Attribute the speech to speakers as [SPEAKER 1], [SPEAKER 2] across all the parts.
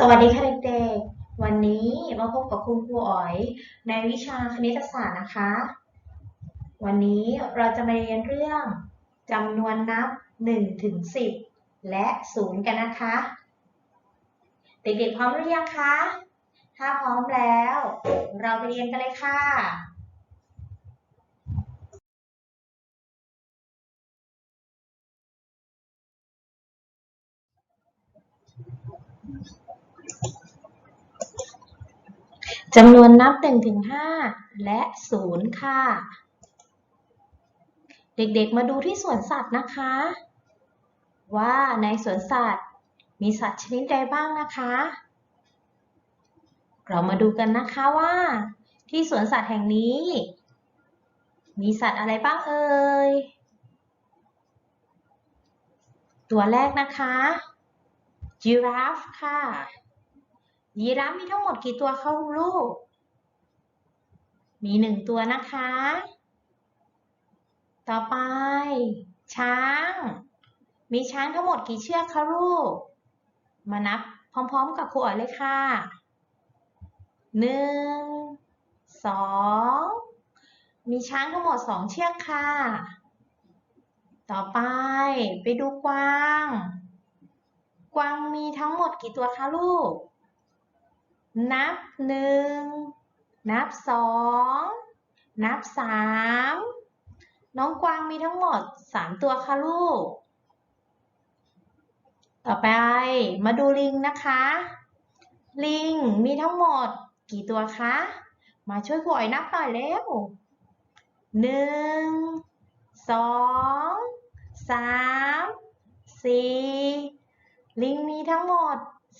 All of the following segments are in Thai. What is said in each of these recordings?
[SPEAKER 1] สวัสดีค่ะเด็กๆ วันนี้มาพบกับคุณครูอ๋อย ในวิชาคณิตศาสตร์นะคะ วันนี้เราจะมาเรียนเรื่องจำนวนนับ1ถึง10 และ 0 กันนะคะ เด็กๆพร้อมหรือยังคะ ถ้าพร้อมแล้ว เราไปเรียนกันเลยค่ะ จำนวนนับ1ถึง5และ 0 ค่ะ เด็กๆ มาดูที่สวนสัตว์นะคะ ว่าในสวนสัตว์มีสัตว์ชนิดใดบ้างนะคะ เรามาดูกันนะคะว่า ที่สวนสัตว์แห่งนี้ มีสัตว์อะไรบ้างเอ่ย ตัวแรกนะคะ จิราฟค่ะ ยีราฟมีทั้งหมดกี่ตัวคะคุณลูก มีหนึ่งตัวนะคะ ต่อไป ช้าง มีช้างทั้งหมดกี่เชือกคะลูก มานับพร้อมๆกับครูอ๋อยเลยค่ะหนึ่งสองมีช้างทั้งหมดสองเชือกค่ะ ต่อไปไปดูกวาง กวางมีทั้งหมดกี่ตัวคะลูก นับหนึ่ง นับสอง นับสาม น้องกวางมีทั้งหมดสามตัวค่ะลูก ต่อไปมาดูลิงนะคะ ลิงมีทั้งหมดกี่ตัวคะ มาช่วยครูอ๋อยนับหน่อยเร็วหนึ่ง สอง สาม สี่ ลิงมีทั้งหมด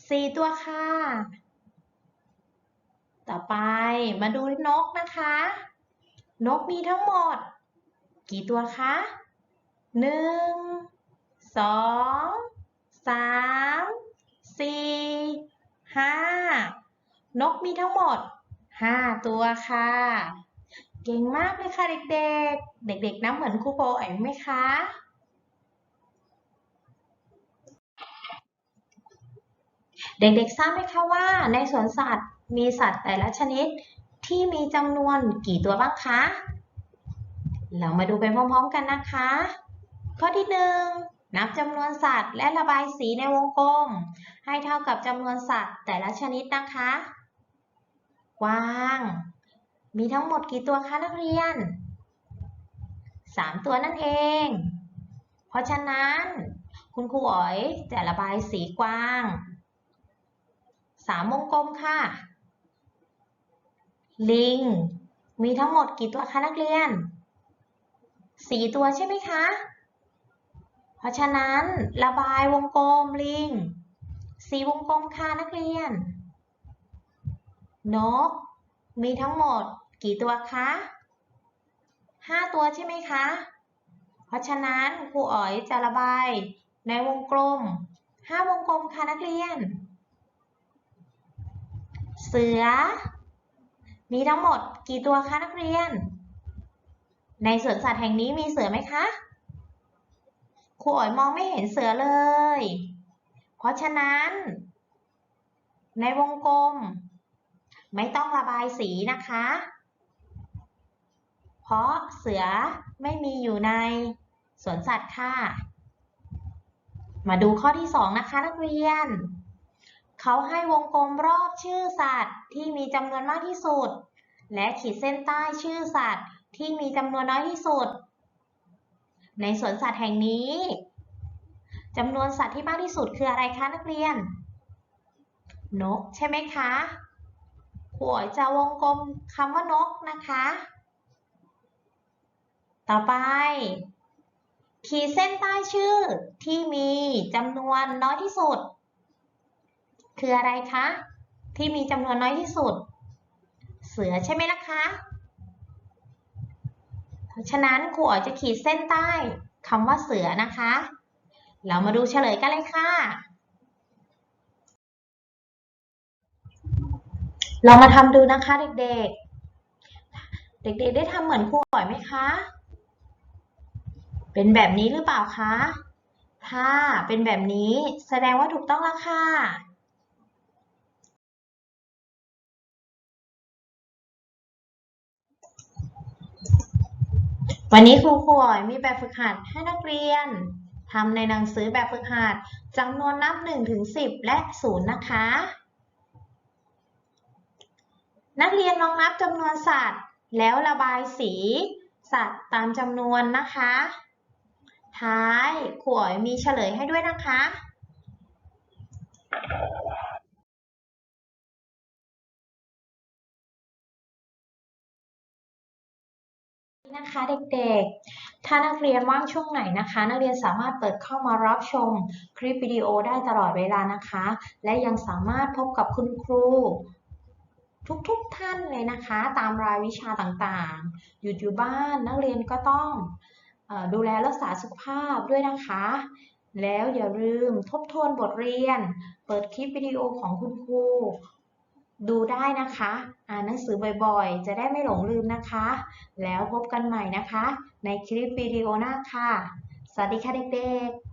[SPEAKER 1] สี่ตัวค่ะ ต่อไปมาดูนกนะคะ นกมีทั้งหมด กี่ตัวคะหนึ่งสองสามสี่ห้านกมีทั้งหมดห้าตัวค่ะ เก่งมากเลยค่ะเด็กๆ เด็กๆนับเหมือนครูโปอ๋อไหมคะ เด็กๆทราบไหมคะว่าในสวนสัตว์มีสัตว์แต่ละชนิดที่มีจำนวนกี่ตัวบ้างคะ เรามาดูไปพร้อมๆกันนะคะ ข้อที่หนึ่งนับจำนวนสัตว์และระบายสีในวงกลม ให้เท่ากับจำนวนสัตว์แต่ละชนิดนะคะ กวาง มีทั้งหมดกี่ตัวคะนักเรียน 3 ตัวนั่นเอง เพราะฉะนั้น คุณครูอ๋อยจะระบายสีกวาง สามวงกลมค่ะ ลิง มีทั้งหมดกี่ตัวคะนักเรียนสี่ตัวใช่ไหมคะ เพราะฉะนั้นระบายวงกลมลิงสี่วงกลมค่ะนักเรียน นก มีทั้งหมดกี่ตัวคะห้าตัวใช่ไหมคะ เพราะฉะนั้นครูอ๋อยจะระบายในวงกลมห้าวงกลมค่ะนักเรียน เสือ มีทั้งหมดกี่ตัวคะนักเรียน ในสวนสัตว์แห่งนี้มีเสือไหมคะครูอ๋อยมองไม่เห็นเสือเลย เพราะฉะนั้น ในวงกลม ไม่ต้องระบายสีนะคะ เพราะเสือไม่มีอยู่ในสวนสัตว์ค่ะ มาดูข้อที่สองนะคะนักเรียน เขาให้วงกลมรอบชื่อสัตว์ที่มีจำนวนมากที่สุด และขีดเส้นใต้ชื่อสัตว์ที่มีจำนวนน้อยที่สุด ในสวนสัตว์แห่งนี้จำนวนสัตว์ที่มากที่สุดคืออะไรคะนักเรียน นกใช่ไหมคะขวจะวงกลมคำว่านกนะคะ ต่อไป ขีดเส้นใต้ชื่อที่มีจำนวนน้อยที่สุด คืออะไรคะ ที่มีจำนวนน้อยที่สุด เสือใช่ไหมล่ะคะ เพราะฉะนั้นครูอ๋อจะขีดเส้นใต้คำว่าเสือนะคะ เรามาดูเฉลยกันเลยค่ะ เรามาทำดูนะคะเด็กๆ เด็กๆ ได้ทำเหมือนครูอ๋อยไหมคะ เป็นแบบนี้หรือเปล่าคะ ถ้าเป็นแบบนี้แสดงว่าถูกต้องแล้วค่ะ วันนี้ครูขวยมีแบบฝึกหัดให้นักเรียนทำในหนังสือแบบฝึกหัดจำนวนนับ1ถึง10 และ 0 นะคะ นักเรียนลองนับจำนวนสัตว์ แล้วระบายสี สัตว์ตามจำนวนนะคะ ท้ายขวยมีเฉลยให้ด้วยนะคะ นะคะเด็กๆ ถ้านักเรียนว่างช่วงไหนนะคะ นักเรียนสามารถเปิดเข้ามารับชมคลิปวิดีโอได้ตลอดเวลานะคะ และยังสามารถพบกับคุณครู ทุกๆทท่านเลยนะคะ ตามรายวิชาต่างๆหยุดอยู่บ้านนักเรียนก็ต้องอดูแลรักษาสุขภาพด้วยนะคะ แล้วอย่าลืมทบทวนบทเรียน เปิดคลิปวิดีโอของคุณครู ดูได้นะคะ อ่านหนังสือบ่อยๆ จะได้ไม่หลงลืมนะคะ แล้วพบกันใหม่นะคะ ในคลิปวิดีโอหน้าค่ะ สวัสดีค่ะเด็กๆ